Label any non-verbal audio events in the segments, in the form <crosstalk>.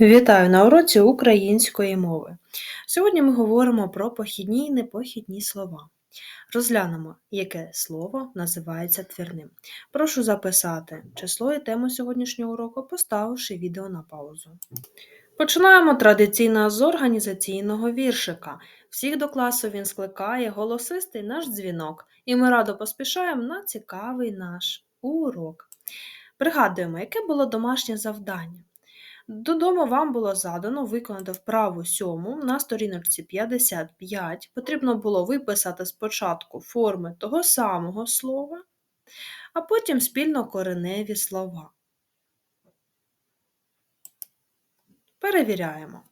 Вітаю на уроці української мови. Сьогодні ми говоримо про похідні і непохідні слова. Розглянемо, яке слово називається твірним. Прошу записати число і тему сьогоднішнього уроку, поставивши відео на паузу. Починаємо традиційно з організаційного віршика. Всіх до класу він скликає голосистий наш дзвінок, і ми радо поспішаємо на цікавий наш урок. Пригадуємо, яке було домашнє завдання. Додому вам було задано виконати вправу сьому на сторіночці 55. Потрібно було виписати спочатку форми того самого слова, а потім спільно кореневі слова. Перевіряємо.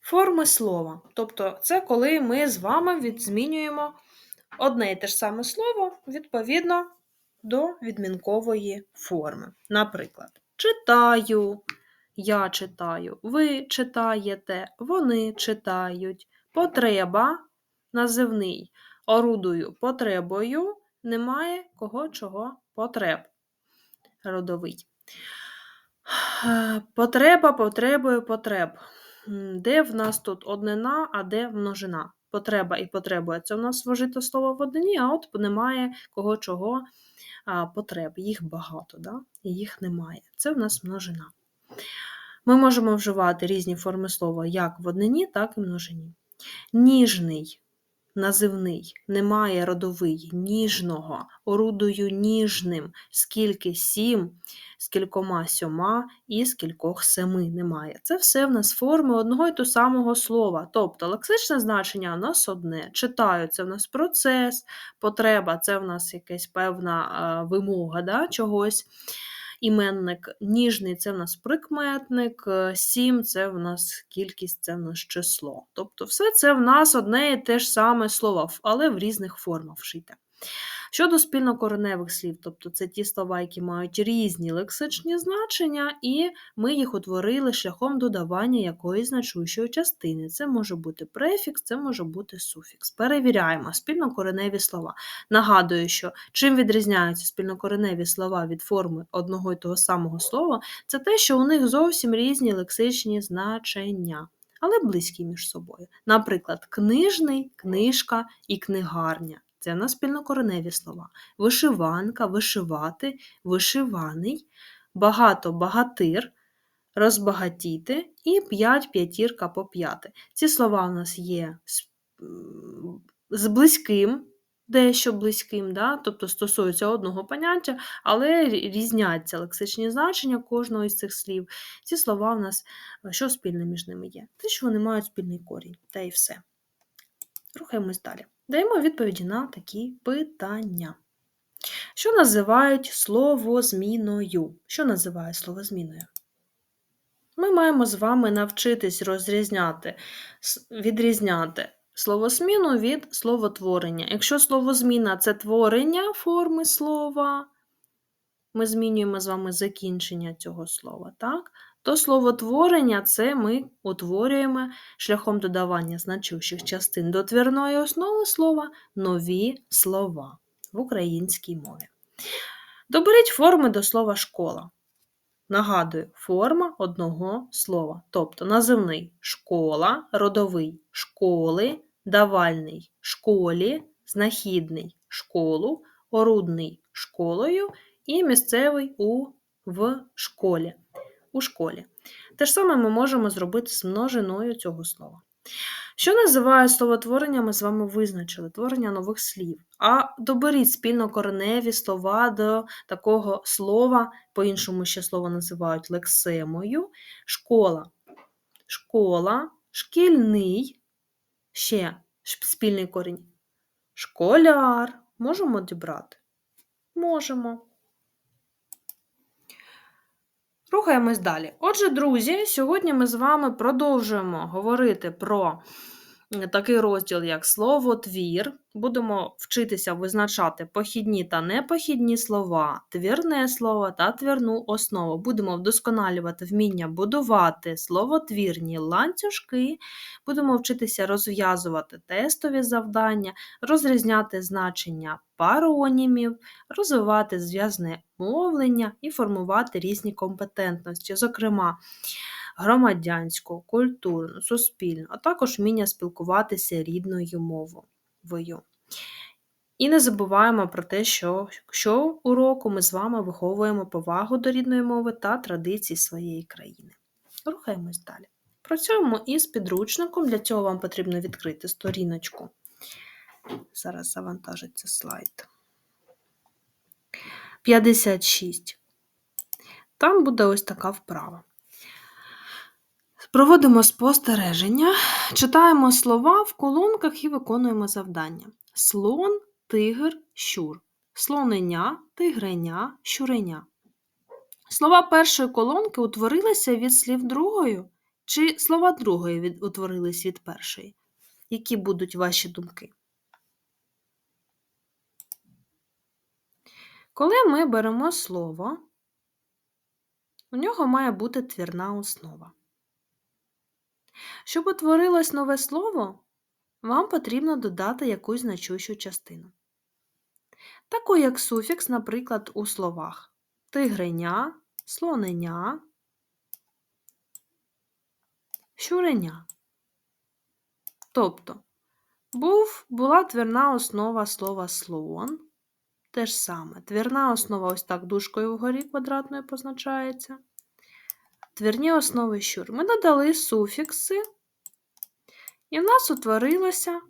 Форми слова. Тобто, це коли ми з вами відзмінюємо одне і те ж саме слово відповідно до відмінкової форми. Наприклад, читаю. Я читаю, ви читаєте, вони читають. Потреба називний. Орудую потребою немає кого чого потреб. Родовий. <sighs> Потреба потребою потреб. Де в нас тут однина, а де множина? Потреба і потребує. Це в нас вжито слово в однині, а от немає кого чого потреб. Їх багато, да? їх немає. Це в нас множина. Ми можемо вживати різні форми слова як в однині, так і в множині. Ніжний, називний, немає родовий, ніжного, орудую ніжним, скільки сім, скількома сьома і скількох семи немає. Це все в нас форми одного і того самого слова. Тобто лексичне значення у нас одне. Читаю, це в нас процес, потреба це в нас якась певна вимога да, чогось іменник ніжний це в нас прикметник, е, сім це в нас кількість, це в нас число. Тобто, все це в нас одне і те ж саме слово, але в різних формах вшите. Щодо спільнокореневих слів, тобто це ті слова, які мають різні лексичні значення, і ми їх утворили шляхом додавання якоїсь значущої частини. Це може бути префікс, це може бути суфікс. Перевіряємо спільнокореневі слова. Нагадую, що чим відрізняються спільнокореневі слова від форми одного і того самого слова, це те, що у них зовсім різні лексичні значення. Але близькі між собою. Наприклад, книжний, книжка і книгарня. Це в нас спільнокореневі слова. Вишиванка, вишивати, вишиваний, багато багатир, розбагатіти і п'ять п'ятірка по п'яти. Ці слова у нас є з близьким, дещо близьким, да? тобто стосуються одного поняття, але різняться лексичні значення кожного із цих слів. Ці слова у нас що спільне між ними є? Те, що вони мають спільний корінь, та і все. Рухаємось далі. Даємо відповіді на такі питання. Що називають словозміною? Що називає словозміною? Ми маємо з вами навчитись розрізняти, відрізняти словосміну від словотворення. Якщо словозміна це творення форми слова, ми змінюємо з вами закінчення цього слова, так? то словотворення це ми утворюємо шляхом додавання значущих частин до твірної основи слова нові слова в українській мові. Доберіть форми до слова школа. Нагадую, форма одного слова, тобто називний школа, родовий школи, давальний школі, знахідний школу, орудний школою і місцевий у в школі у школі. Те ж саме ми можемо зробити з множиною цього слова. Що називає словотворення, ми з вами визначили творення нових слів. А доберіть спільно кореневі слова до такого слова, по-іншому ще слово називають лексемою, школа. Школа, шкільний, ще спільний корінь. Школяр. Можемо дібрати? Можемо. Рухаємось далі. Отже, друзі, сьогодні ми з вами продовжуємо говорити про такий розділ, як слово твір. Будемо вчитися визначати похідні та непохідні слова, твірне слово та твірну основу. Будемо вдосконалювати вміння будувати словотвірні ланцюжки, будемо вчитися розв'язувати тестові завдання, розрізняти значення паронімів, розвивати зв'язне мовлення і формувати різні компетентності. Зокрема, громадянську, культурну, суспільну, а також вміння спілкуватися рідною мовою. І не забуваємо про те, що що уроку ми з вами виховуємо повагу до рідної мови та традицій своєї країни. Рухаємось далі. Працюємо із підручником, для цього вам потрібно відкрити сторіночку. Зараз завантажиться слайд. 56. Там буде ось така вправа. Проводимо спостереження, читаємо слова в колонках і виконуємо завдання. Слон, тигр, щур. Слоненя, тигреня, щуреня. Слова першої колонки утворилися від слів другої, чи слова другої від, утворились від першої? Які будуть ваші думки? Коли ми беремо слово, у нього має бути твірна основа. Щоб утворилось нове слово, вам потрібно додати якусь значущу частину. Таку як суфікс, наприклад, у словах тигреня, слоненя, щуреня. Тобто, був, була твірна основа слова слон. Те ж саме. Твірна основа ось так дужкою вгорі квадратною позначається. Твірні основи щур. Ми додали суфікси, і в нас утворилося.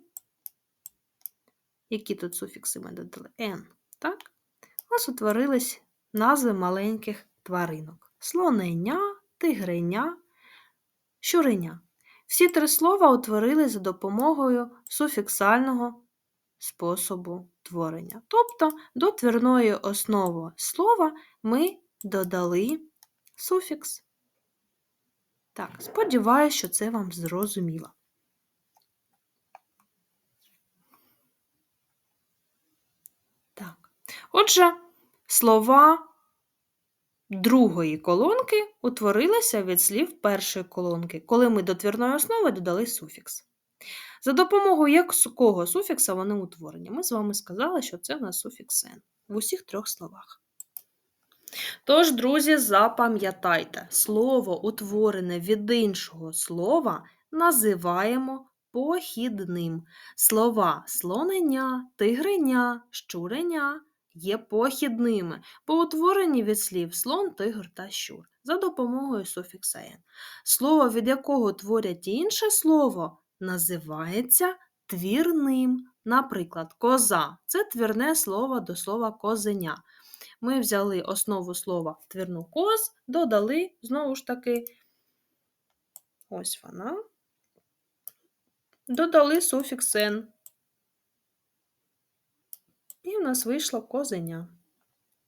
Які тут суфікси ми додали? N. Так? У нас утворились назви маленьких тваринок: слоненя, тигреня, щуреня. Всі три слова утворили за допомогою суфіксального способу творення. Тобто до твірної основи слова ми додали суфікс. Так, сподіваюся, що це вам зрозуміло. Так. Отже, слова другої колонки утворилися від слів першої колонки, коли ми до твірної основи додали суфікс. За допомогою якого суфікса вони утворені? Ми з вами сказали, що це в нас суфікс «н» в усіх трьох словах. Тож, друзі, запам'ятайте, слово, утворене від іншого слова, називаємо похідним. Слова слоненя, тигреня, щуреня є похідними, по утворенні від слів слон, тигр та щур за допомогою суфікса «н». Слово, від якого творять інше слово, називається твірним. Наприклад, коза це твірне слово до слова козеня. Ми взяли основу слова твірну коз, додали, знову ж таки, ось вона, додали суфікс «н». І в нас вийшло козеня.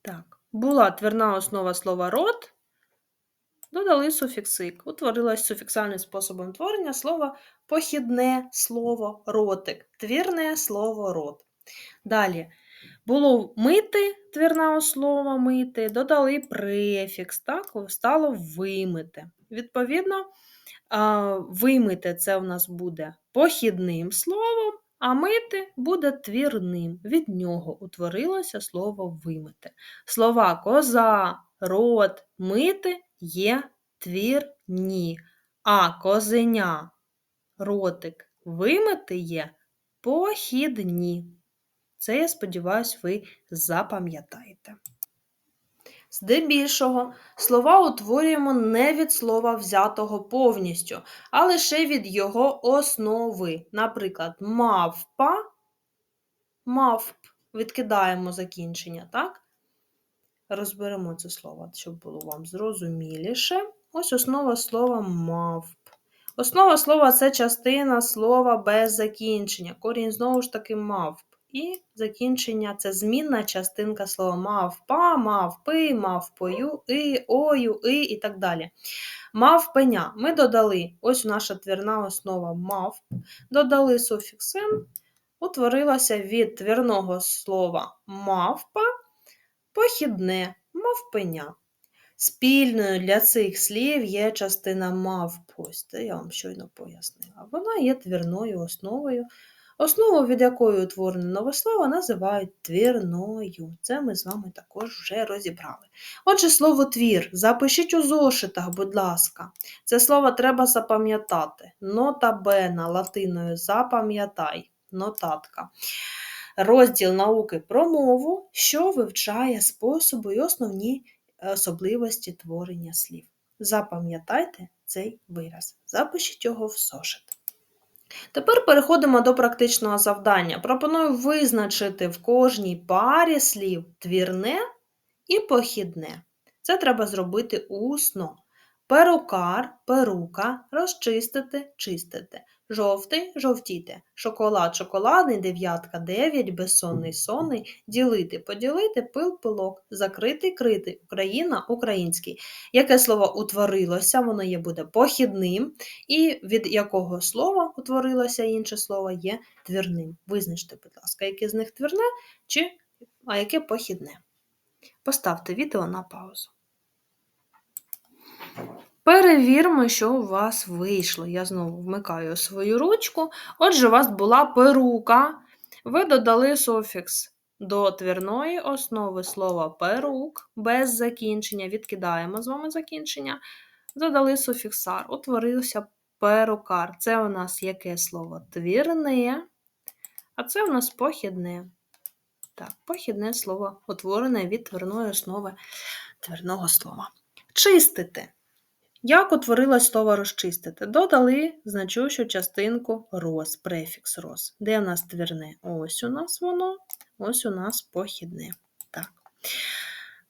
Так, була твірна основа слова рот, додали суфіксик. Утворилось суфіксальним способом творення слова похідне слово ротик, твірне слово рот. Далі було мити твірна основа мити, додали префікс, так, стало вимити. Відповідно, вимити це у нас буде похідним словом, а мити буде твірним. Від нього утворилося слово вимити. Слова коза, рот, мити є твірні, а козеня, ротик, вимити є похідні. Це, я сподіваюся, ви запам'ятаєте. Здебільшого, слова утворюємо не від слова взятого повністю, а лише від його основи. Наприклад, мавпа, мавп, відкидаємо закінчення, так? Розберемо це слово, щоб було вам зрозуміліше. Ось основа слова мавп. Основа слова це частина слова без закінчення. Корінь знову ж таки мавп. І закінчення це змінна частинка слова мавпа, мавпи, мавпою, і, ою, і і так далі. Мавпеня. Ми додали ось наша твірна основа мавп, додали суфікс «н», утворилося від твірного слова мавпа, похідне мавпеня. Спільною для цих слів є частина мавп. Це я вам щойно пояснила. Вона є твірною основою Основу, від якої утворене нове слово, називають твірною. Це ми з вами також вже розібрали. Отже, слово твір. Запишіть у зошитах, будь ласка. Це слово треба запам'ятати. Нота бена латиною запам'ятай. Нотатка. Розділ науки про мову, що вивчає способи і основні особливості творення слів. Запам'ятайте цей вираз. Запишіть його в зошит. Тепер переходимо до практичного завдання. Пропоную визначити в кожній парі слів твірне і похідне. Це треба зробити усно. Перукар, перука, розчистити, чистити. Жовтий жовтіти. Шоколад, шоколадний, дев'ятка, дев'ять, безсонний, сонний, ділити, поділити, пил, пилок, закритий, критий, Україна, український. Яке слово утворилося, воно є буде похідним, і від якого слова утворилося інше слово є твірним. Визначте, будь ласка, яке з них твірне, чи, а яке похідне. Поставте відео на паузу. Перевіримо, що у вас вийшло. Я знову вмикаю свою ручку. Отже, у вас була перука. Ви додали суфікс до твірної основи слова перук без закінчення. Відкидаємо з вами закінчення. Додали суфіксар. Утворився перукар. Це у нас яке слово? Твірне, а це у нас похідне. Так, похідне слово утворене від твірної основи твірного слова. Чистити. Як утворилось слово розчистити? Додали значущу частинку роз, префікс роз. Де в нас твірне? Ось у нас воно, ось у нас похідне. Так.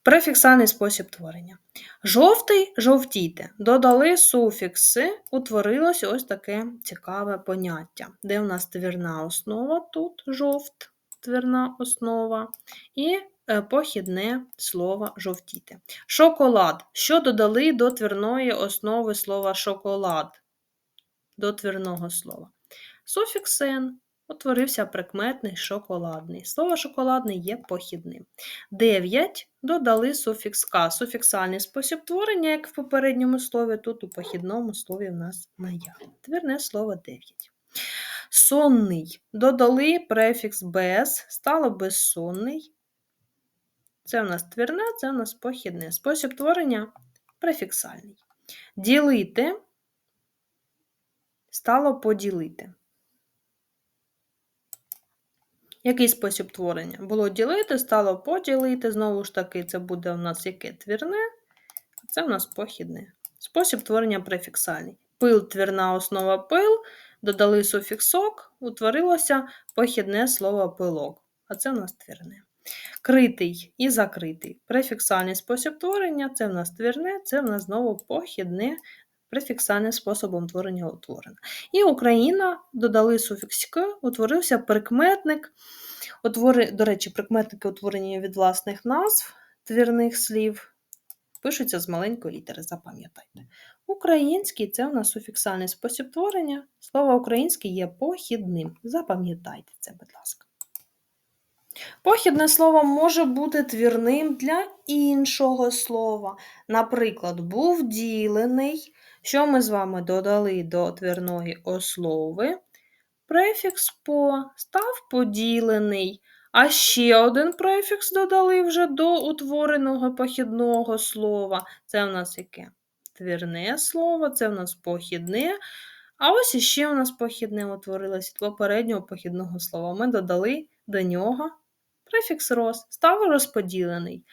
Префіксальний спосіб творення. Жовтий жовтіти. Додали суфікси, утворилось ось таке цікаве поняття. Де в нас твірна основа? Тут жовт, твірна основа. І похідне слово жовтіти. Шоколад. Що додали до твірної основи слова шоколад? До твірного слова. Суфікс утворився прикметний шоколадний. Слово шоколадний є похідним. 9 додали суфікс К. Суфіксальний спосіб творення, як в попередньому слові, тут у похідному слові в нас наявне. Твірне слово 9. Сонний. Додали префікс без, стало безсонний. Це у нас твірне, це у нас похідне. Спосіб творення префіксальний. Ділити стало поділити. Який спосіб творення? Було ділити, стало поділити. Знову ж таки, це буде у нас яке твірне, це у нас похідне. Спосіб творення префіксальний. Пил твірна основа пил, додали суфіксок, утворилося похідне слово пилок. А це у нас твірне. Критий і закритий. Префіксальний спосіб творення це в нас твірне, це в нас знову похідне префіксальним способом творення утворено. І Україна додали суфікс «к», утворився прикметник. Утвори, До речі, прикметники утворені від власних назв твірних слів. Пишуться з маленької літери, запам'ятайте. Український це у нас суфіксальний спосіб творення. Слово український є похідним. Запам'ятайте це, будь ласка. Похідне слово може бути твірним для іншого слова. Наприклад, був ділений. Що ми з вами додали до твірної основи? Префікс по став поділений. А ще один префікс додали вже до утвореного похідного слова. Це в нас яке? Твірне слово, це в нас похідне. А ось іще у нас похідне утворилося від попереднього похідного слова. Ми додали до нього префікс роз став розподілений.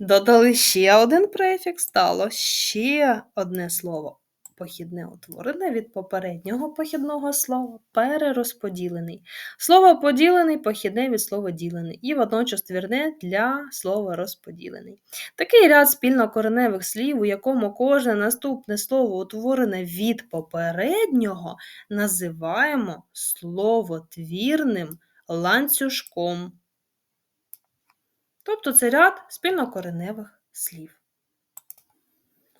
Додали ще один префікс, стало ще одне слово. Похідне утворене від попереднього похідного слова перерозподілений. Слово поділений похідне від слова ділений і водночас твірне для слова розподілений. Такий ряд спільнокореневих слів, у якому кожне наступне слово утворене від попереднього, називаємо словотвірним ланцюжком. Тобто це ряд спільнокореневих слів.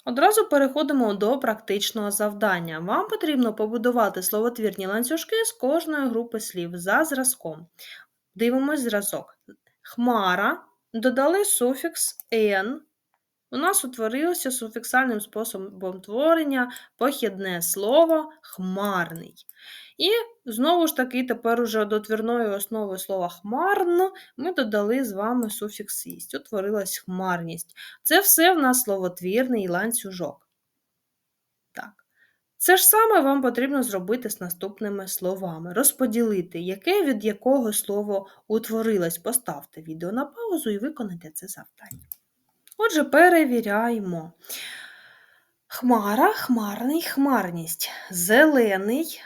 Одразу переходимо до практичного завдання. Вам потрібно побудувати словотвірні ланцюжки з кожної групи слів за зразком. Дивимось зразок. Хмара додали суфікс «н», у нас утворилося суфіксальним способом творення похідне слово хмарний. І знову ж таки, тепер уже до твірної основи слова хмарно ми додали з вами суфікс «ість», утворилась хмарність. Це все в нас словотвірний ланцюжок. Так. Це ж саме вам потрібно зробити з наступними словами. Розподілити, яке від якого слово утворилось. Поставте відео на паузу і виконайте це завдання. Отже, перевіряємо. Хмара, хмарний, хмарність. Зелений,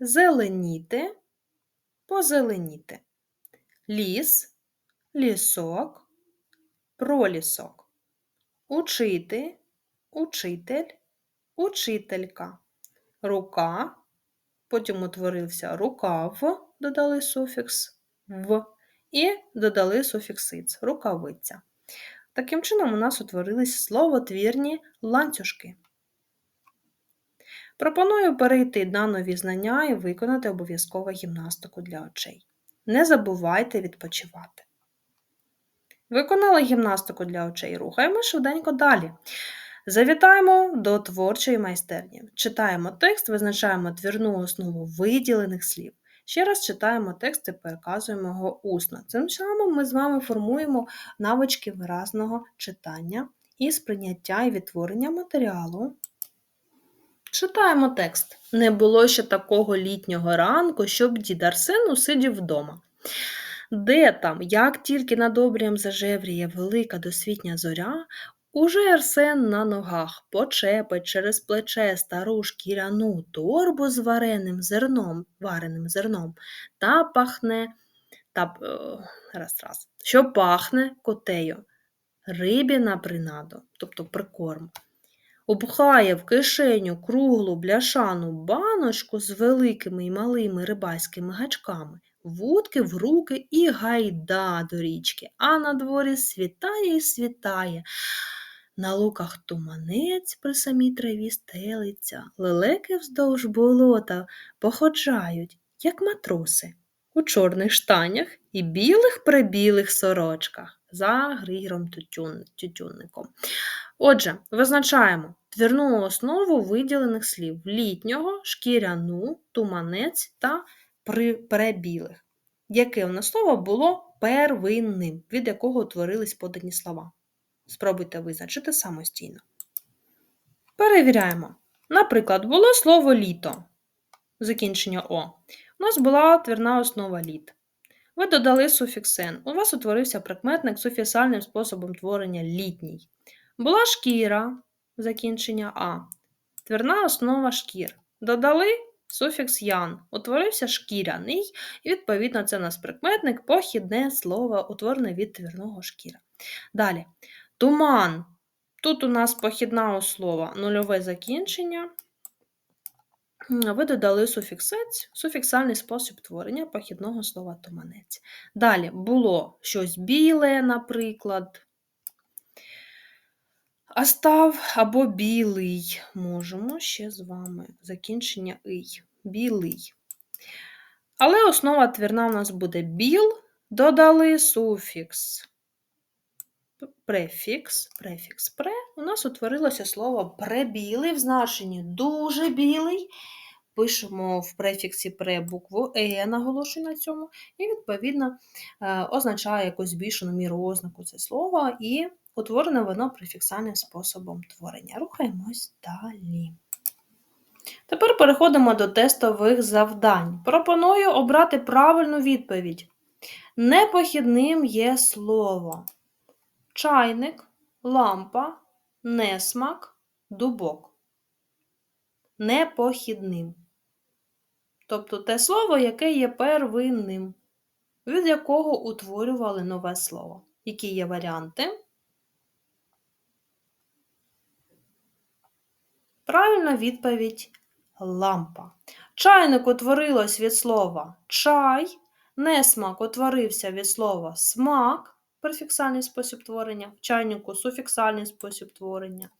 зеленіти, позеленіти. Ліс, лісок, пролісок. Учити, учитель, учителька. Рука, потім утворився рукав, додали суфікс в, і додали суфікс «иц» – рукавиця. Таким чином, у нас утворились словотвірні ланцюжки. Пропоную перейти на нові знання і виконати обов'язково гімнастику для очей. Не забувайте відпочивати. Виконали гімнастику для очей. Рухаємо швиденько далі. Завітаємо до творчої майстерні. Читаємо текст, визначаємо твірну основу виділених слів. Ще раз читаємо текст і переказуємо його усно. Цим самим ми з вами формуємо навички виразного читання і сприйняття і відтворення матеріалу. Читаємо текст. Не було ще такого літнього ранку, щоб дід Арсен усидів вдома. Де там, як тільки над обрієм зажевріє велика досвітня зоря, уже Арсен на ногах почепить через плече стару шкіряну торбу з вареним зерном, вареним зерном та пахне, та, раз, раз, що пахне котею, рибі на принаду, тобто прикорм. Обхає в кишеню круглу бляшану баночку з великими й малими рибальськими гачками, вудки в руки і гайда до річки, а на дворі світає і світає. На луках туманець при самій траві стелиться, лелеки вздовж болота походжають, як матроси, у чорних штанях і білих прибілих сорочках за грігором тютюнником. Отже, визначаємо твірну основу виділених слів літнього, шкіряну, туманець та прибілих. Яке у нас слово було первинним, від якого утворились подані слова. Спробуйте визначити самостійно. Перевіряємо. Наприклад, було слово літо. Закінчення О. У нас була твірна основа літ. Ви додали суфікс «н». У вас утворився прикметник суфіксальним способом творення літній. Була шкіра закінчення А. Твірна основа шкір. Додали суфікс ян. Утворився шкіряний, і, відповідно, це у нас прикметник похідне слово, утворене від твірного шкіра. Далі. Туман. Тут у нас похідна основа нульове закінчення. Ви додали суфіксець, суфіксальний спосіб творення похідного слова туманець. Далі було щось біле, наприклад. А став або білий. Можемо ще з вами закінчення ий. Білий. Але основа твірна у нас буде біл, додали суфікс префікс, префікс пре, у нас утворилося слово пребілий в значенні дуже білий. Пишемо в префіксі пре букву Е, наголошую на цьому, і, відповідно, е, означає якусь збільшену міру ознаку це слово, і утворене воно префіксальним способом творення. Рухаємось далі. Тепер переходимо до тестових завдань. Пропоную обрати правильну відповідь. Непохідним є слово чайник, лампа, несмак, дубок. Непохідним. Тобто те слово, яке є первинним, від якого утворювали нове слово. Які є варіанти? Правильна відповідь лампа. Чайник утворилось від слова чай, несмак утворився від слова смак, префіксальний спосіб творення, в чайнику суфіксальний спосіб творення.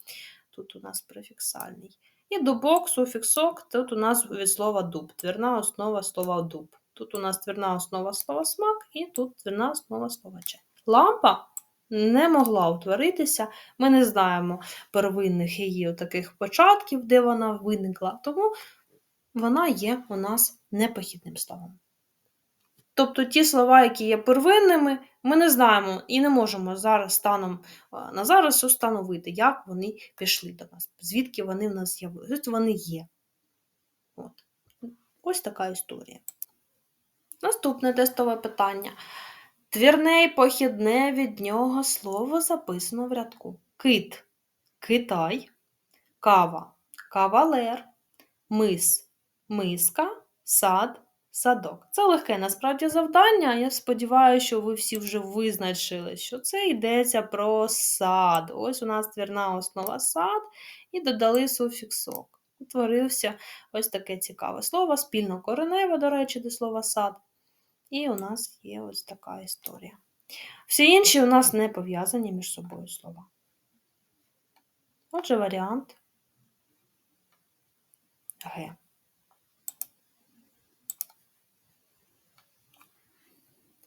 Тут у нас префіксальний. І дубок, суфіксок, тут у нас від слова дуб, твірна основа слова дуб. Тут у нас твірна основа слова смак, і тут твірна основа слова чай. Лампа не могла утворитися. Ми не знаємо первинних її таких початків, де вона виникла, тому вона є у нас непохідним словом. Тобто ті слова, які є первинними, ми не знаємо і не можемо зараз станом на зараз установити, як вони пішли до нас, звідки вони в нас з'явилися. Ось вони є. От. Ось така історія. Наступне тестове питання. Твірне і похідне від нього слово записано в рядку. Кит Китай, кава кавалер, мис миска, сад садок. Це легке насправді завдання. Я сподіваюся, що ви всі вже визначили, що це йдеться про сад. Ось у нас твірна основа сад, і додали суфіксок. Утворився ось таке цікаве слово, спільно кореневе, до речі, до слова сад. І у нас є ось така історія. Всі інші у нас не пов'язані між собою слова. Отже, варіант Г.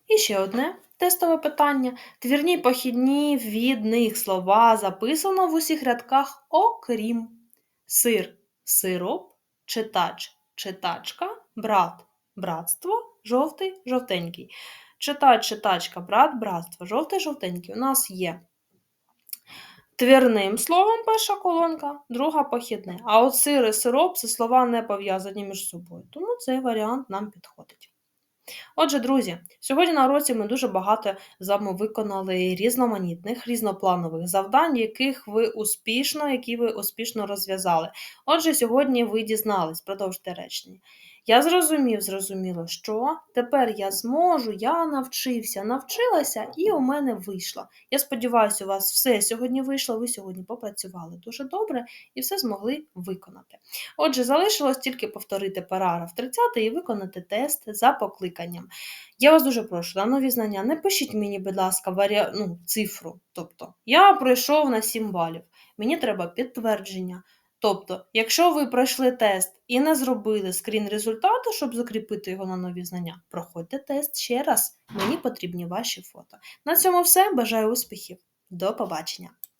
І ще одне тестове питання. Твірні похідні від них слова записано в усіх рядках, окрім сир, сироп, читач, читачка, брат, братство, жовтий, жовтенький. Читач, читачка, брат, братство, жовтий, жовтенький. У нас є твірним словом перша колонка, друга похідне. А от сир і сироп це слова не пов'язані між собою. Тому цей варіант нам підходить. Отже, друзі, сьогодні на уроці ми дуже багато з вами виконали різноманітних, різнопланових завдань, яких ви успішно, які ви успішно розв'язали. Отже, сьогодні ви дізнались, продовжте речення. Я зрозумів, зрозуміло, що тепер я зможу, я навчився, навчилася, і у мене вийшло. Я сподіваюся, у вас все сьогодні вийшло, ви сьогодні попрацювали дуже добре і все змогли виконати. Отже, залишилось тільки повторити параграф 30 і виконати тест за покликанням. Я вас дуже прошу, на нові знання, не пишіть мені, будь ласка, варі... ну, цифру. Тобто, я пройшов на 7 балів, мені треба підтвердження. Тобто, якщо ви пройшли тест і не зробили скрін результату, щоб закріпити його на нові знання, проходьте тест ще раз. Мені потрібні ваші фото. На цьому все. Бажаю успіхів. До побачення!